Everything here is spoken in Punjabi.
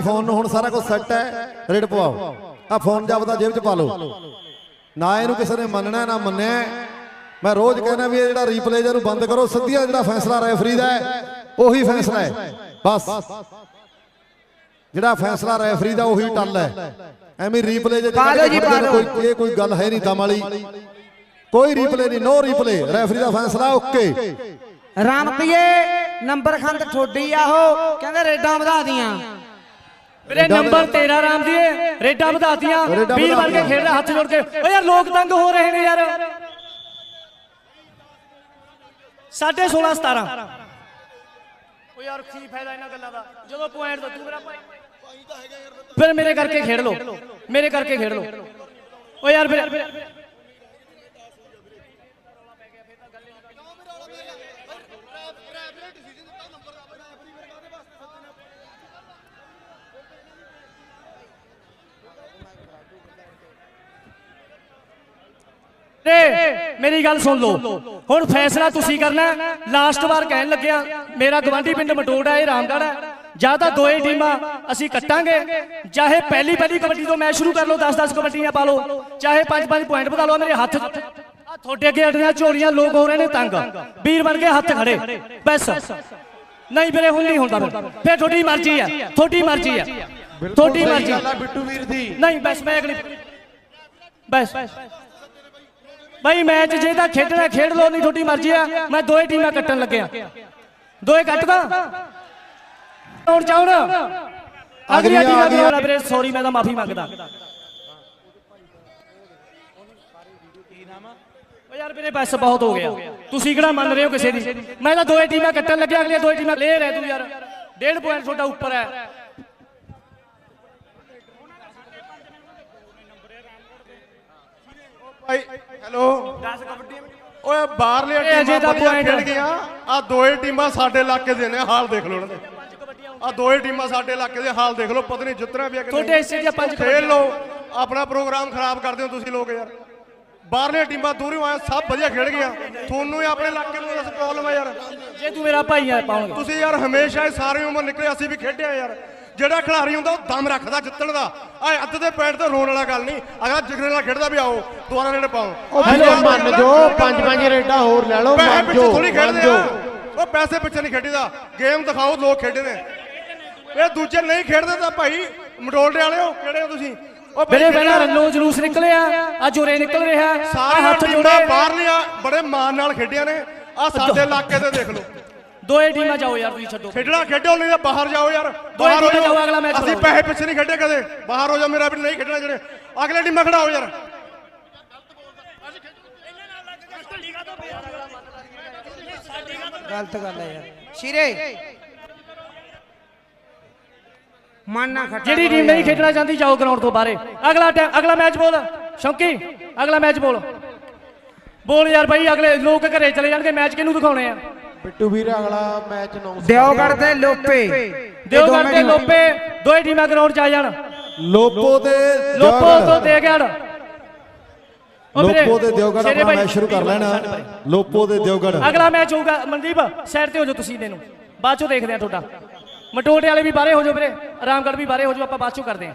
ਫੋਨ ਨੂੰ ਹੁਣ ਸਾਰਾ ਕੁਝ ਸੈੱਟ ਹੈ। ਰੇਡ ਪਵਾਓ। ਆ ਫੋਨ ਜਾਪਦਾ ਜੇਬ 'ਚ ਪਾ ਲਓ। ਨਾ ਇਹਨੂੰ ਕਿਸੇ ਨੇ ਮੰਨਣਾ ਨਾ ਮੰਨਿਆ। ਮੈਂ ਰੋਜ਼ ਕਹਿੰਦਾ ਵੀ ਇਹ ਜਿਹੜਾ ਰੀਪਲੇ ਇਹਨੂੰ ਬੰਦ ਕਰੋ ਸਿੱਧੀਆ ਜਿਹੜਾ ਫੈਸਲਾ ਰੈਫਰੀ ਦਾ ਹੈ ਉਹੀ ਫੈਸਲਾ ਹੈ। ਬਸ। ਜਿਹੜਾ ਫੈਸਲਾ ਰੈਫਰੀ ਦਾ ਉਹੀ ਟੱਲ ਹੈ। ਐਵੇਂ ਰੀਪਲੇ ਜੇ। ਕੋਈ ਇਹ ਕੋਈ ਗੱਲ ਹੈ ਨਹੀਂ ਦਮ ਵਾਲੀ। ਕੋਈ ਰੀਪਲੇ ਨਹੀਂ ਨੋ ਰੀਪਲੇ ਰੈਫਰੀ ਦਾ ਫੈਸਲਾ ਓਕੇ ਰਾਮਪੀਏ ਨੰਬਰ ਖੰਡ ਠੋਡੀ ਆ ਉਹ। ਕਹਿੰਦੇ ਰੇਡਾਂ ਵਧਾ ਦੀਆਂ। ਵੀਰੇ ਨੰਬਰ 13 ਰਾਮ ਦੀ ਰੇਡਾਂ ਵਧਾਤੀਆਂ ਰੇਡਾਂ ਵੀਰ ਬਣ ਕੇ ਵਧਾਤੀਆਂ। ਖੇਡ ਰਿਹਾ ਹੱਥ ਜੋੜ ਕੇ। ਓ ਯਾਰ ਲੋਕ ਤੰਗ ਹੋ ਰਹੇ ਨੇ ਯਾਰ। 16.5 17 ਓ ਯਾਰ ਕੀ ਫਾਇਦਾ ਇਹਨਾਂ ਗੱਲਾਂ ਦਾ? ਜਦੋਂ ਪੁਆਇੰਟ ਤਾਂ ਤੂੰ ਮੇਰਾ ਭਾਈ। ਫਿਰ ਮੇਰੇ ਕਰਕੇ ਖੇਡ ਲਓ। ਮੇਰੇ ਕਰਕੇ ਖੇਡ ਲਓ। ਓ ਯਾਰ ਫਿਰ ਤੇ ਮੇਰੀ ਗੱਲ ਸੁਣ ਲਓ। ਹੁਣ ਫੈਸਲਾ ਤੁਸੀਂ ਕਰਨਾ ਲਾਸਟ ਵਾਰ ਕਹਿਣ ਲੱਗਿਆ ਮੇਰਾ ਗਵਾਂਢੀ ਪਿੰਡ ਮਟੋੜਾ ਇਹ ਰਾਮਗੜ੍ਹ ਹੈ ਜਾਂ ਤਾਂ ਦੋਏ ਟੀਮਾਂ ਅਸੀਂ ਕੱਟਾਂਗੇ ਚਾਹੇ ਪਹਿਲੀ ਪਹਿਲੀ ਕਬੱਡੀ ਤੋਂ ਮੈਚ ਸ਼ੁਰੂ ਕਰ ਲਓ 10-10 ਕਬੱਡੀਆਂ ਪਾ ਲਓ ਚਾਹੇ 5-5 ਪੁਆਇੰਟ ਵਧਾ ਲਓ ਮੇਰੇ ਹੱਥ ਤੁਹਾਡੇ ਅੱਗੇ ਅੜੀਆਂ ਝੋਲੀਆਂ ਲੋਕ ਹੋ ਰਹੇ ਨੇ ਤੰਗ। ਵੀਰ ਬਣ ਕੇ ਹੱਥ ਖੜੇ। ਬਸ। ਨਹੀਂ ਵੀਰੇ ਹੁਣ ਨਹੀਂ ਹੁੰਦਾ ਫਿਰ। ਫਿਰ ਤੁਹਾਡੀ ਮਰਜ਼ੀ ਆ। ਤੁਹਾਡੀ ਮਰਜ਼ੀ ਆ। ਤੁਹਾਡੀ ਮਰਜ਼ੀ। ਬਿੱਟੂ ਵੀਰ ਦੀ। ਨਹੀਂ ਬਸ ਮੈਂ ਅਗਲੀ ਬਸ। ਭਾਈ ਮੈਚ ਜੇ ਤਾਂ ਖੇਡਣਾ ਖੇਡ ਲਓ ਨਹੀਂ ਤੁਹਾਡੀ ਮਰਜ਼ੀ ਆ। ਮੈਂ ਦੋਏ ਟੀਮਾਂ ਕੱਟਣ ਲੱਗਿਆ ਦੋਏ ਕੱਟਦਾ ਹੁਣ ਚਾਹਣ ਅਗਲੀ ਟੀਮ। ਦਾ ਵੀਰੇ ਸੌਰੀ ਮੈਂ ਤਾਂ ਮਾਫੀ ਮੰਗਦਾ। ਓ ਯਾਰ ਵੀਰੇ ਬਸ ਬਹੁਤ ਹੋ ਗਿਆ। ਤੁਸੀਂ ਕਿਹੜਾ ਮੰਨ ਰਹੇ ਹੋ ਕਿਸੇ ਦੀ? ਮੈਂ ਤਾਂ ਦੋਏ ਟੀਮਾਂ ਕੱਟਣ ਲੱਗਿਆ ਅਗਲੀਆਂ ਦੋਏ ਟੀਮਾਂ ਲੈ ਰਹਿ ਤੂੰ ਯਾਰ। ਡੇਢ ਪੁਆਇੰਟ ਤੁਹਾਡਾ ਉੱਪਰ ਹੈ ਭਾਈ ਹੈਲੋ 10 ਕਬੱਡੀਆਂ ਓਏ ਬਾਹਰਲੇ ਅਜੇ ਟੀਮਾਂ ਤਾਂ ਵਧੀਆ point ਖੇਡ ਗਈਆਂ ਆ ਦੋਏ ਟੀਮਾਂ ਸਾਡੇ ਇਲਾਕੇ ਦੇ ਨੇ ਹਾਲ ਦੇਖ ਲਓ ਉਹਨਾਂ ਦੇ। ਆ ਦੋਏ ਟੀਮਾਂ ਸਾਡੇ ਇਲਾਕੇ ਦੇ ਹਾਲ ਦੇਖ ਲਓ ਪਤਾ ਨਹੀਂ ਜਿੱਤਣਾ ਵੀ ਆ ਕਿ ਤੁਹਾਡੇ। ਹਿੱਸੇ ਦੀਆਂ ਪੰਜ ਖੇਡ ਲਓ ਆਪਣਾ ਪ੍ਰੋਗਰਾਮ ਖਰਾਬ ਕਰਦੇ ਹੋ ਤੁਸੀਂ ਲੋਕ ਯਾਰ। ਬਾਹਰਲੇ ਟੀਮਾਂ ਦੂਰੋਂ ਆਏ ਸਭ ਵਧੀਆ ਖੇਡ ਗਈਆਂ। ਤੁਹਾਨੂੰ ਹੀ ਆਪਣੇ ਇਲਾਕੇ ਨੂੰ ਦੱਸ ਪ੍ਰੋਬਲਮ ਹੈ ਯਾਰ। ਜੇ ਤੂੰ ਮੇਰਾ ਭਾਈ ਆ ਪਾਉਣਗਾ ਤੁਸੀਂ ਯਾਰ ਹਮੇਸ਼ਾ ਹੀ ਸਾਰੀ ਉਮਰ ਨਿਕਲੇ ਅਸੀਂ ਵੀ ਖੇਡਿਆ ਯਾਰ। ਜਿਹੜਾ ਖਿਡਾਰੀ ਹੁੰਦਾ ਉਹ ਦਮ ਰੱਖਦਾ ਜਿੱਤਣ ਦਾ। ਆ ਅੱਧ ਦੇ ਪੈਂਟ ਤੇ ਰੋਣ ਵਾਲਾ ਗੱਲ ਨਹੀਂ। ਅਗਲਾ ਜਿਗਰੇ ਨਾਲ ਖੇਡਦਾ ਵੀ ਆਓ ਦੁਬਾਰਾ ਨੇੜੇ ਪਾਓ। ਉਹ ਵੀਰੇ ਮੰਨ ਜੋ ਪੰਜ ਪੰਜ ਰੇਡਾਂ ਹੋਰ ਲੈ ਲਓ ਮੰਨ ਜੋ ਥੋੜੀ ਮੰਨ ਖੇਡਦੇ ਆ। ਉਹ ਪੈਸੇ ਪਿੱਛੇ ਨਹੀਂ ਖੇਡੀਦਾ। ਗੇਮ ਦਿਖਾਓ ਲੋਕ ਖੇਡੇ ਨੇ। ਇਹ ਦੂਜੇ ਨਹੀਂ ਖੇਡਦੇ ਤਾਂ ਭਾਈ ਮਡੋਲਡੇ ਵਾਲਿਓ ਕਿਹੜੇ ਹੋ ਤੁਸੀਂ? ਮੇਰੇ। ਪਹਿਲਾਂ ਰੰਨੋ ਜਲੂਸ ਨਿਕਲਿਆ ਆ ਜੋਰੇ ਨਿਕਲ ਰਿਹਾ। ਸਾਰੇ ਹੱਥ ਜੋੜੇ। ਬਾਹਰਲੀਆਂ ਬੜੇ ਮਾਣ ਨਾਲ ਖੇਡੀਆਂ ਨੇ। ਆ ਸਾਡੇ ਇਲਾਕੇ ਤੇ ਦੇਖ ਲਓ। ਦੋਏ ਟੀਮਾਂ ਜਾਓ ਯਾਰ ਤੁਸੀਂ ਛੱਡੋ। ਖੇਡਣਾ ਖੇਡੋ ਨਹੀਂ ਤਾਂ ਬਾਹਰ ਜਾਓ ਯਾਰ। ਬਾਹਰ ਹੋ ਜਾਓ, ਅਗਲਾ ਮੈਚ ਅਸੀਂ। ਪੈਸੇ ਪਿੱਛੇ ਨਹੀਂ ਖੇਡੇ ਕਦੇ। ਬਾਹਰ ਹੋ ਜਾ ਮੇਰਾ ਵੀ ਨਹੀਂ ਖੇਡਣਾ ਜਿਹੜੇ। ਅਗਲੇ ਟੀਮਾਂ ਖੜਾਓ ਯਾਰ। ਗਲਤ ਗੱਲ ਹੈ ਯਾਰ। ਸ਼ੀਰੇ। ਮਨ ਨਾ ਖੱਟਾ ਜਿਹੜੀ ਟੀਮ ਨਹੀਂ। ਖੇਡਣਾ ਚਾਹੁੰਦੀ ਜਾਓ ਗਰਾਊਂਡ ਤੋਂ ਬਾਹਰੇ। ਅਗਲਾ ਟਾਈਮ ਅਗਲਾ ਮੈਚ ਬੋਲ। ਸ਼ੌਂਕੀ ਅਗਲਾ ਮੈਚ ਬੋਲ। ਬੋਲ ਯਾਰ ਬਾਈ ਅਗਲੇ ਲੋਕ ਘਰੇ ਚਲੇ ਜਾਣਗੇ ਮੈਚ ਕਿਹਨੂੰ ਦਿਖਾਉਣੇ ਆ? ਬਿੱਟੂ ਵੀਰ ਅਗਲਾ ਮੈਚ ਅਨਾਉਂਸ ਦਿਓਗੜ ਤੇ ਲੋਪੇ। ਇਹ ਦਿਓ ਦੋਵੇਂ ਕਰਦੇ ਲੋਪੇ। ਦੋਏ ਟੀਮਾਂ ਗਰਾਊਂਡ 'ਚ ਆ ਜਾਣ। ਲੋਪੋ ਤੇ ਲੋਪੋ ਦਿਓਗੜ। ਤੋਂ ਦੇ ਗਿਆ ਲੋਪੋ ਤੇ ਦਿਓਗੜ ਆਪਣਾ ਮੈਚ ਸ਼ੁਰੂ ਕਰ ਲੈਣਾ। ਲੋਪੋ ਤੇ ਦਿਓਗੜ। ਅਗਲਾ ਮੈਚ ਹੋਊਗਾ ਮਨਦੀਪ ਸਾਈਡ ਤੇ ਹੋ ਜਾਓ ਤੁਸੀਂ ਇਹਨੂੰ ਬਾਅਦ ਚੋਂ ਦੇਖਦੇ ਆ ਤੁਹਾਡਾ। ਮਟੋਟੇ ਵਾਲੇ ਵੀ ਬਾਹਰੇ ਹੋ ਜਾਓ ਵੀਰੇ। ਆਰਾਮਗੜ ਵੀ ਬਾਹਰੇ ਹੋ ਜਾਓ ਆਪਾਂ ਬਾਅਦ ਚੋਂ ਕਰਦੇ ਆ